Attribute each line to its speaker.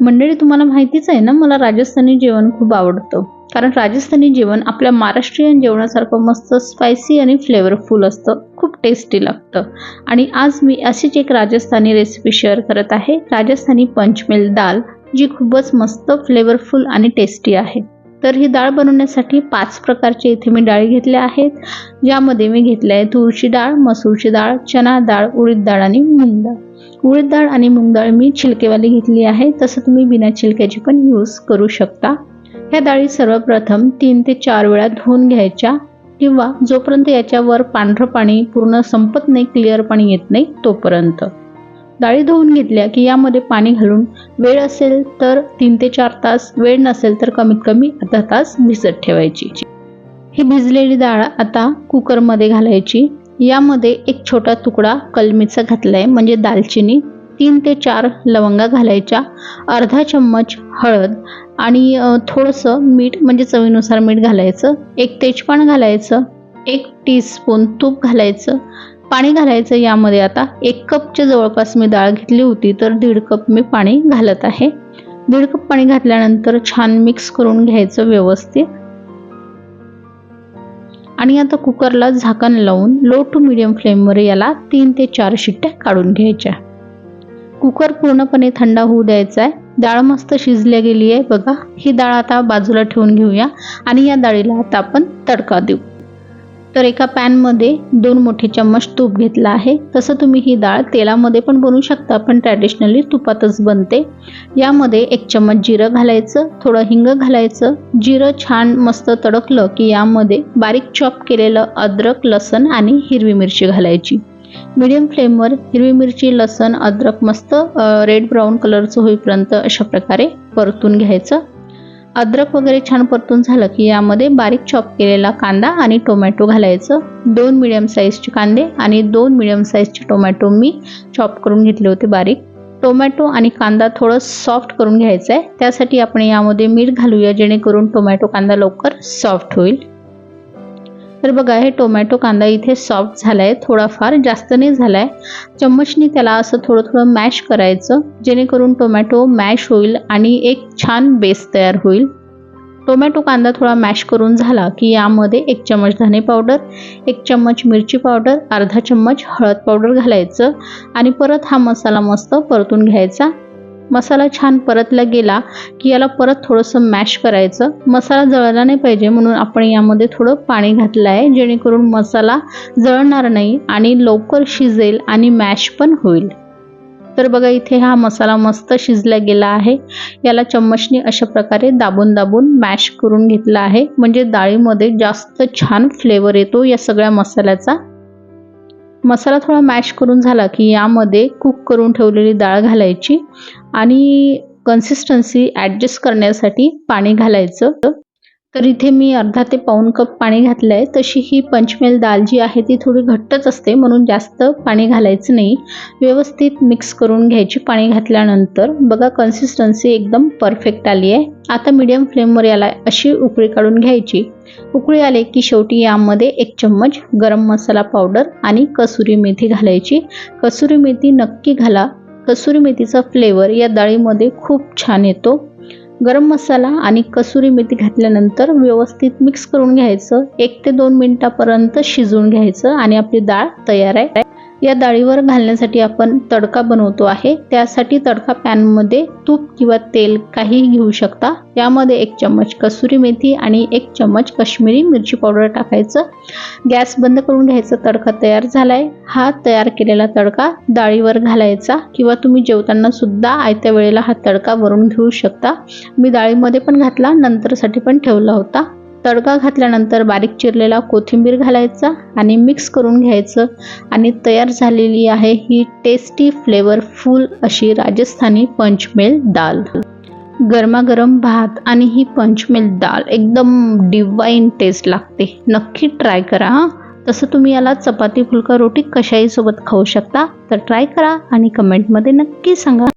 Speaker 1: मंडळी तुम्हाला माहितीच आहे ना मला राजस्थानी जेवण खूप आवडतं. कारण राजस्थानी जेवण आपल्या महाराष्ट्रीयन जेवणासारखं मस्त स्पायसी आणि फ्लेवरफुल असतं. खूप टेस्टी लागतं. आणि आज मी अशीच एक राजस्थानी रेसिपी शेअर करत आहे. राजस्थानी पंचमेल दाल जी खूपच मस्त फ्लेवरफुल आणि टेस्टी आहे. तर ही डाळ बनवण्यासाठी पाच प्रकारचे इथे मी डाळी घेतल्या आहेत. ज्यामध्ये मी घेतल्या आहे तुळशी डाळ मसूरची डाळ चना डाळ उडीद डाळ आणि मूग डाळ. उडीद डाळ आणि मूग डाळ मी छिलकेवाली घेतली आहे. तसं तुम्ही बिना छिलक्याची पण यूज करू शकता. ह्या डाळी सर्वप्रथम तीन ते चार वेळा धुवून घ्यायच्या किंवा जोपर्यंत याच्यावर पांढरं पाणी पूर्ण संपत नाही क्लिअर पाणी येत नाही तोपर्यंत. डाळी धुवून घेतल्या की यामध्ये पाणी घालून वेळ असेल तर तीन ते चार तास वेळ नसेल तर कमीत कमी अर्धा तास भिजत ठेवायची. ही भिजलेली डाळ आता कुकरमध्ये घालायची. यामध्ये एक छोटा तुकडा कलमीचा घातला आहे म्हणजे दालचिनी तीन ते चार लवंगा घालायच्या अर्धा चम्मच हळद आणि थोडंसं मीठ म्हणजे चवीनुसार मीठ घालायचं एक तेजपान घालायचं एक टीस्पून तूप घालायचं पाणी घालायचं यामध्ये आता एक कपच्या जवळपास मी डाळ घेतली होती तर दीड कप मी पाणी घालत आहे. दीड कप पाणी घातल्यानंतर छान मिक्स करून घ्यायचं व्यवस्थित. आणि आता कुकरला झाकण लावून लो टू मिडियम फ्लेमवर याला तीन ते चार शिट्ट्या काढून घ्यायच्या. कुकर पूर्णपणे थंड होऊ द्यायचा आहे डाळ मस्त शिजल्या गेली आहे बघा. ही डाळ आता बाजूला ठेवून घेऊया आणि या डाळीला आता आपण तडका देऊ. तर एका पॅनमध्ये दोन मोठे चम्मच तूप घेतला आहे. तसं तुम्ही ही डाळ तेलामध्ये पण बनवू शकता पण ट्रॅडिशनली तुपातच बनते. यामध्ये एक चम्मच जिरं घालायचं थोडं हिंग घालायचं. जिरं छान मस्त तडकलं की यामध्ये बारीक चॉप केलेलं अद्रक लसण आणि हिरवी मिरची घालायची. मिडियम फ्लेमवर हिरवी मिरची लसण अद्रक मस्त रेड ब्राऊन कलरचं होईपर्यंत अशा प्रकारे परतून घ्यायचं. अद्रक वगैरे छान परतून झालं की यामध्ये बारीक चॉप केलेला कांदा आणि टोमॅटो घालायचं. दोन मिडियम साईजचे कांदे आणि दोन मिडियम साईजचे टोमॅटो मी चॉप करून घेतले होते बारीक. टोमॅटो आणि कांदा थोडं सॉफ्ट करून घ्यायचं आहे त्यासाठी आपण यामध्ये मीठ घालूया जेणेकरून टोमॅटो कांदा लवकर सॉफ्ट होईल. तर बघा हे टोमॅटो कांदा इथे सॉफ्ट झाला आहे थोडाफार जास्त नाही झाला आहे चम्मचनी त्याला असं थोडं थोडं मॅश करायचं जेणेकरून टोमॅटो मॅश होईल आणि एक छान बेस तयार होईल. टोमॅटो कांदा थोडा मॅश करून झाला की यामध्ये एक चम्मच धने पावडर एक चम्मच मिरची पावडर अर्धा चम्मच हळद पावडर घालायचं आणि परत हा मसाला मस्त परतून घ्यायचा. मसाला छान परतला गेला की याला परत थोडंसं मॅश करायचं. मसाला जळला नाही पाहिजे म्हणून आपण यामध्ये थोडं पाणी घातलं आहे जेणेकरून मसाला जळणार नाही आणि लवकर शिजेल आणि मॅश पण होईल. तर बघा इथे हा मसाला मस्त शिजला गेला आहे. याला चम्मचने अशा प्रकारे दाबून दाबून मॅश करून घेतला आहे. म्हणजे डाळीमध्ये जास्त छान फ्लेवर येतो या सगळ्या मसाल्याचा. मसाला थोडा मॅश करून झाला की यामध्ये कुक करून ठेवलेली डाळ घालायची आणि कन्सिस्टन्सी ॲडजस्ट करण्यासाठी पाणी घालायचं. तर इथे मी अर्धा ते पाऊण कप पाणी घातलं आहे तशी ही पंचमेल दाल जी आहे ती थोडी घट्टच असते म्हणून जास्त पाणी घालायचं नाही. व्यवस्थित मिक्स करून घ्यायची पाणी घातल्यानंतर बघा कन्सिस्टन्सी एकदम परफेक्ट आली आहे. आता मीडियम फ्लेमवर याला अशी उकळी काढून घ्यायची. उकळी आले की शेवटी यामध्ये एक चम्मच गरम मसाला पावडर आणि कसुरी मेथी घालायची. कसुरी मेथी नक्की घाला. कसुरी मेथीचा फ्लेवर या डाळीमध्ये खूप छान येतो. गरम मसाला आणि कसुरी मेथी घातल्यानंतर व्यवस्थित मिक्स करून घ्यायचं. एक ते दोन मिनटापर्यंत शिजवून घ्यायचं आणि आपली डाळ तयार आहे. या डाळीवर घालण्यासाठी आपण तडका बनवतो आहे. त्यासाठी तडका पॅनमध्ये तूप किंवा तेल काही घेऊ शकता. यामध्ये एक चम्मच कसुरी मेथी आणि एक चम्मच काश्मीरी मिरची पावडर टाकायचं. गॅस बंद करून घ्यायचा तडका तयार झाला आहे हा तयार केलेला तडका डाळीवर घालायचा किंवा तुम्ही जेवताना सुद्धा आयत्या वेळेला हा तडका वरून घेऊ शकता. मी डाळीमध्ये पण घातला नंतरसाठी पण ठेवला होता. तडका घातल्यानंतर बारीक चिरलेला कोथिंबीर घालायचा आणि मिक्स करून घ्यायचं. आणि तयार झालेली आहे ही टेस्टी फ्लेवरफुल अशी राजस्थानी पंचमेल दाल. गरमागरम भात आणि ही पंचमेल दाल एकदम डिवाईन टेस्ट लागते. नक्की ट्राय करा हां. तसं तुम्ही याला चपाती फुलका रोटी कशाही सोबत खाऊ शकता तर ट्राय करा आणि कमेंटमध्ये नक्की सांगा.